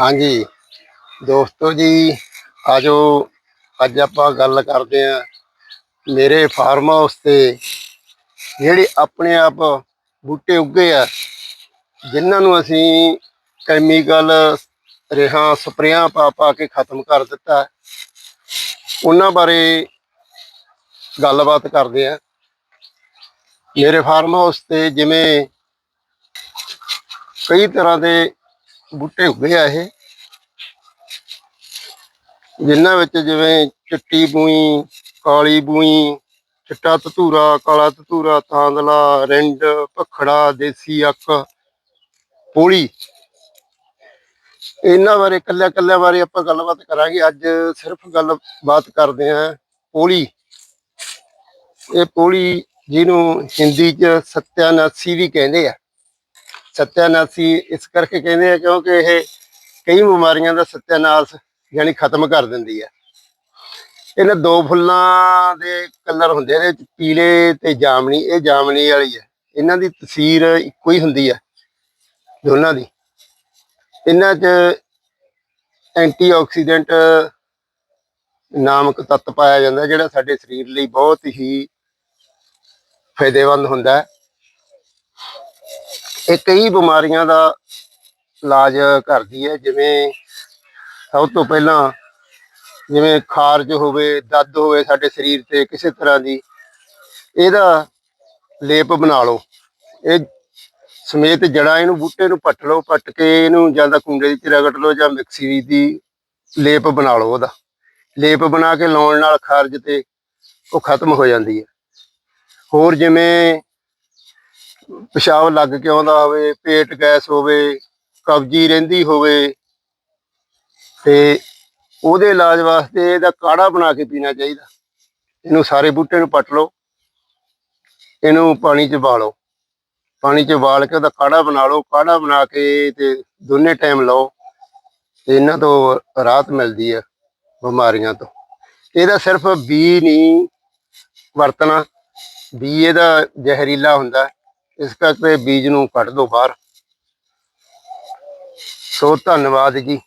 ਹਾਂਜੀ। ਦੋਸਤੋ ਜੀ, ਆਜੋ, ਅੱਜ ਆਪਾਂ ਗੱਲ ਕਰਦੇ ਆਂ ਮੇਰੇ ਫਾਰਮ ਹਾਊਸ ਤੇ, ਜਿਹੜੇ ਆਪਣੇ ਆਪ ਬੂਟੇ ਉੱਗੇ ਆ, ਜਿਨ੍ਹਾਂ ਨੂੰ ਅਸੀਂ ਕੈਮੀਕਲ ਰੇਹਾਂ, ਸਪਰੇਆਂ ਪਾ ਪਾ ਕੇ ਖਤਮ ਕਰ ਦਿੱਤਾ। ਉਹਨਾਂ ਬਾਰੇ ਗੱਲਬਾਤ ਕਰਦੇ ਆ ਮੇਰੇ ਫਾਰਮ ਹਾਊਸ ਤੇ ਜਿਵੇਂ ਕਈ ਤਰ੍ਹਾਂ ਦੇ ਬੂਟੇ ਉੱਗੇ ਆ ਇਹ। ਜਿਨ੍ਹਾਂ ਵਿੱਚ ਜਿਵੇਂ ਚਿੱਟੀ ਬੂਈ, ਕਾਲੀ ਬੂਈ, ਚਿੱਟਾ ਧਤੂਰਾ, ਕਾਲਾ ਧਤੂਰਾ, ਤਾਂਦਲਾ, ਰਿੰਡ, ਭਖੜਾ, ਦੇਸੀ ਅੱਕ, ਪੋਲੀ। ਇਹਨਾਂ ਬਾਰੇ ਕੱਲਿਆਂ ਕੱਲਿਆਂ ਬਾਰੇ ਆਪਾਂ ਗੱਲਬਾਤ ਕਰਾਂਗੇ। ਅੱਜ ਸਿਰਫ ਗੱਲਬਾਤ ਕਰਦੇ ਆਂ ਪੋਲੀ। ਇਹ ਪੋਲੀ ਜਿਹਨੂੰ ਹਿੰਦੀ 'ਚ ਸਤਿਆਨਾਸੀ ਵੀ ਕਹਿੰਦੇ ਆ। ਸਤਿਆਨਾਸੀ ਇਸ ਕਰਕੇ ਕਹਿੰਦੇ ਆ ਕਿਉਂਕਿ ਇਹ ਕਈ ਬਿਮਾਰੀਆਂ ਦਾ ਸਤਿਆਨਾਸ਼ ਯਾਨੀ ਖਤਮ ਕਰ ਦਿੰਦੀ ਹੈ ਇਹਨਾਂ ਦੋ ਫੁੱਲਾਂ ਦੇ ਕਲਰ ਹੁੰਦੇ ਨੇ ਪੀਲੇ ਤੇ ਜਾਮਣੀ ਇਹ ਜਾਮਣੀ ਵਾਲੀ ਹੈ ਇਹਨਾਂ ਦੀ ਤਸਵੀਰ ਇੱਕੋ ਹੀ ਹੁੰਦੀ ਹੈ ਦੋਨਾਂ ਦੀ। ਇਹਨਾਂ 'ਚ ਐਂਟੀਆਕਸੀਡੈਂਟ ਨਾਮਕ ਤੱਤ ਪਾਇਆ ਜਾਂਦਾ ਜਿਹੜਾ ਸਾਡੇ ਸਰੀਰ ਲਈ ਬਹੁਤ ਹੀ ਫਾਇਦੇਮੰਦ ਹੁੰਦਾ। ਹੈ ਇਹ ਕਈ ਬਿਮਾਰੀਆਂ ਦਾ ਇਲਾਜ ਕਰਦੀ ਹੈ, ਜਿਵੇਂ ਸਭ ਤੋਂ ਪਹਿਲਾਂ ਜਿਵੇਂ ਖਾਰਜ ਹੋਵੇ, ਦਰਦ ਹੋਵੇ ਸਾਡੇ ਸਰੀਰ ਤੇ ਕਿਸੇ ਤਰ੍ਹਾਂ ਦੀ, ਇਹਦਾ ਲੇਪ ਬਣਾ ਲਓ। ਇਹ ਸਮੇਤ ਜੜਾਂ ਇਹਨੂੰ ਬੂਟੇ ਨੂੰ ਪੱਟ ਲਓ, ਪੱਟ ਕੇ ਇਹਨੂੰ ਜਾਂ ਤਾਂ ਕੁੰਡੇ ਦੀ ਰਗੜ ਲਓ ਜਾਂ ਮਿਕਸੀ ਦੀ ਲੇਪ ਬਣਾ ਲਓ ਉਹਦਾ। ਲੇਪ ਬਣਾ ਕੇ ਲਾਉਣ ਨਾਲ ਖਾਰਜ ਤੇ ਉਹ ਖਤਮ ਹੋ ਜਾਂਦੀ ਹੈ। ਹੋਰ ਜਿਵੇਂ ਪਿਸ਼ਾਬ ਲੱਗ ਕੇ ਆਉਂਦਾ ਹੋਵੇ, ਪੇਟ ਗੈਸ ਹੋਵੇ, ਕਬਜੀ ਰਹਿੰਦੀ ਹੋਵੇ, ਤੇ ਉਹਦੇ ਇਲਾਜ ਵਾਸਤੇ ਇਹਦਾ ਕਾੜਾ ਬਣਾ ਕੇ ਪੀਣਾ ਚਾਹੀਦਾ। ਇਹਨੂੰ ਸਾਰੇ ਬੂਟੇ ਨੂੰ ਪੱਟ ਲਓ, ਇਹਨੂੰ ਪਾਣੀ 'ਚ ਬਾਲੋ ਪਾਣੀ 'ਚ ਬਾਲ ਕੇ ਉਹਦਾ ਕਾੜਾ ਬਣਾ ਲਓ, ਕਾੜਾ ਬਣਾ ਕੇ ਤੇ ਦੋਨੇ ਟਾਈਮ ਲਓ, ਤੇ ਇਹਨਾਂ ਤੋਂ ਰਾਹਤ ਮਿਲਦੀ ਹੈ ਬਿਮਾਰੀਆਂ ਤੋਂ। ਇਹਦਾ ਸਿਰਫ ਬੀ ਨਹੀਂ ਵਰਤਣਾ, ਬੀ ਇਹਦਾ ਜ਼ਹਿਰੀਲਾ ਹੁੰਦਾ। ਇਸ ਕਰਕੇ ਬੀਜ ਨੂੰ ਕੱਢ ਦਿਓ ਬਾਹਰ। ਸੋ ਧੰਨਵਾਦ ਜੀ।